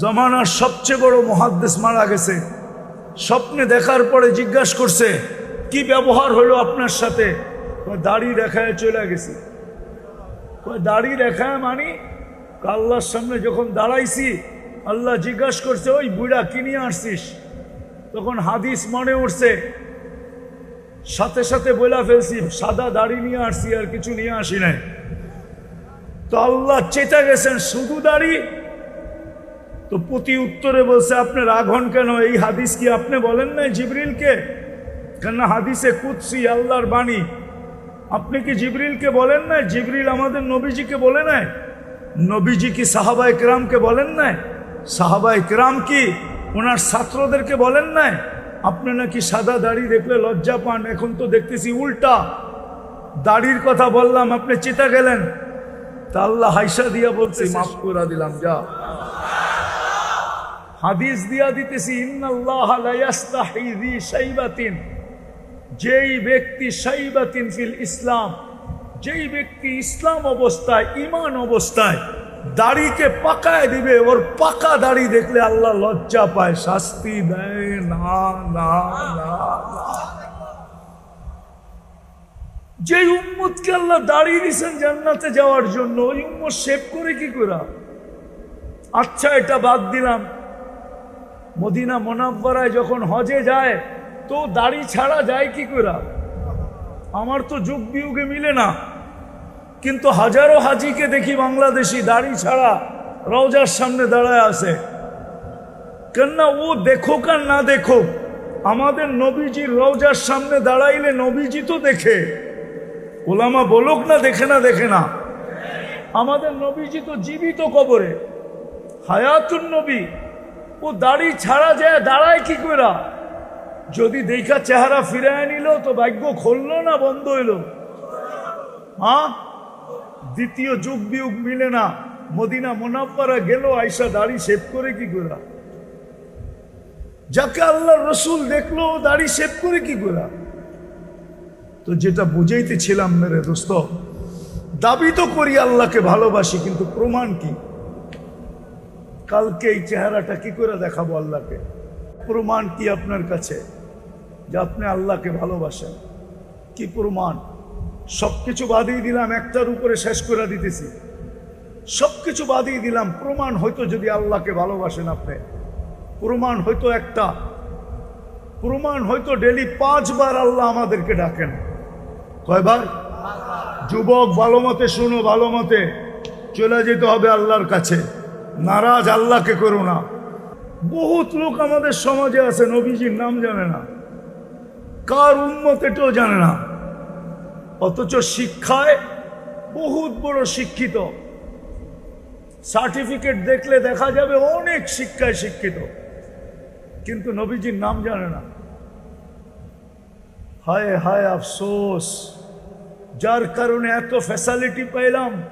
জমানার সবচেয়ে বড় মহাদ্দেশ মারা গেছে। স্বপ্নে দেখার পরে জিজ্ঞাসা করছে, কি ব্যবহার হলো আপনার সাথে? দাড়ি রেখায় চলে গেছে। দাড়ি রেখায় মানি? আল্লাহর সামনে যখন দাঁড়াইছি, আল্লাহ জিজ্ঞাসা করছে, ওই বুড়া কি নিয়ে আসছিস? তখন হাদিস মনে উঠছে, সাথে সাথে বইলা ফেলছি, সাদা দাড়ি নিয়ে আসছি আর কিছু নিয়ে আসি নাই। তো আল্লাহ চেতা গেছেন, শুধু দাড়ি তো প্রতি উত্তরে বলছে আপনি হন কেন? এই হাদিস কি আপনি বলেন নাই জিবরিলকে? কেন হাদিসে কুৎসি আল্লাহর বাণী। আপনি কি জিবরিলকে বলেন নাই? জিবরিল আমাদের নবীজিকে বলে নাই? নবীজি কি সাহাবাই কেরামকে বলেন নাই? সাহাবাই কেরাম কি ওনার ছাত্রদেরকে বলেন নাই? আপনি নাকি সাদা দাড়ি দেখলে লজ্জা পান? এখন তো দেখতেছি উল্টা। দাড়ির কথা বললাম, আপনি চেতা গেলেন। তা আল্লাহ হাইসা দিয়া বলছে মাফ করে দিলাম, যা। হাদিস দিয়া দিতেছি, ইন্নাল্লাহ লা ইয়াস্তাহি যি যেই ব্যক্তি শাইবাতিন ফিল ইসলাম, যেই ব্যক্তি ইসলাম অবস্থায় ইমান অবস্থায়, দাড়িকে পাকায় দিবে, ওর পাকা দাড়ি দেখলে আল্লাহ লজ্জা পায়, শাস্তি দেয়। না না না যে উম্মতকে আল্লাহ দাঁড়িয়ে দিয়েছেন জান্নাতে যাওয়ার জন্য, ওই উম্মত সেভ করে কি করা আচ্ছা এটা বাদ দিলাম। মদিনা মোনাব্বরায় যখন হজে যায়, তো দাড়ি ছাড়া যায় কি করা? আমার তো যুগ বিয়োগে মিলে না। কিন্তু হাজারো হাজিকে দেখি বাংলাদেশি দাড়ি ছাড়া রওজার সামনে দাঁড়ায় আছে। কেননা ও দেখুক আর না দেখুক, আমাদের নবীজির রওজার সামনে দাঁড়াইলে নবীজি তো দেখে। ওলামা বলুক না, দেখে না দেখে না। আমাদের নবীজি তো জীবিত কবরে। হায়াতুন নবী ও দাড়ি ছাড়া যায়, দাঁড়ায় কি করে? যদি দেখা চেহারা ফিরায় নিল, তো ভাগ্য খুললো না, বন্ধ হইল। হ্যাঁ দ্বিতীয় যুগ বিয়োগ মিলে না। মদিনা মোনাব্বারা গেল, আইসা দাড়ি শেভ করে কি করে? যাকে আল্লাহ রসুল দেখল দাড়ি শেভ করে কি করে? তো যেটা বুঝাইতেছিলাম, মেরে দোস্ত, দাবি তো করি আল্লাহকে ভালোবাসি, কিন্তু প্রমাণ কি? কালকে এই চেহারাটা কি করে দেখাবো আল্লাহকে? প্রমাণ কি আপনার কাছে? যে আপনি আল্লাহকে ভালোবাসেন। কি প্রমাণ? সব কিছু বাদিয়ে দিলাম, একটার উপরে শেষ করে দিতেছি। সব কিছু বাদিয়ে দিলাম, প্রমাণ হয়তো যদি আল্লাহকে ভালোবাসেন আপনি। প্রমাণ হয়তো একটা। প্রমাণ হয়তো ডেলি পাঁচবার আল্লাহ আমাদেরকে ডাকেন। কয়বার? যুবক, ভালো মতে শুনো, ভালো মতে চলে যেতে হবে আল্লাহর কাছে। নারাজ আল্লাহকে করো না। বহুত লোক আমাদের সমাজে আছে, নবীজির নাম জানে না। কার উন্মত এটাও জানে না। অথচ শিক্ষায় বহুত বড় শিক্ষিত। সার্টিফিকেট দেখলে দেখা যাবে অনেক শিক্ষায় শিক্ষিত। কিন্তু নবীজির নাম জানে না। হায় হায় আফসোস। যার কারণে এত ফ্যাসালিটি পাইলাম।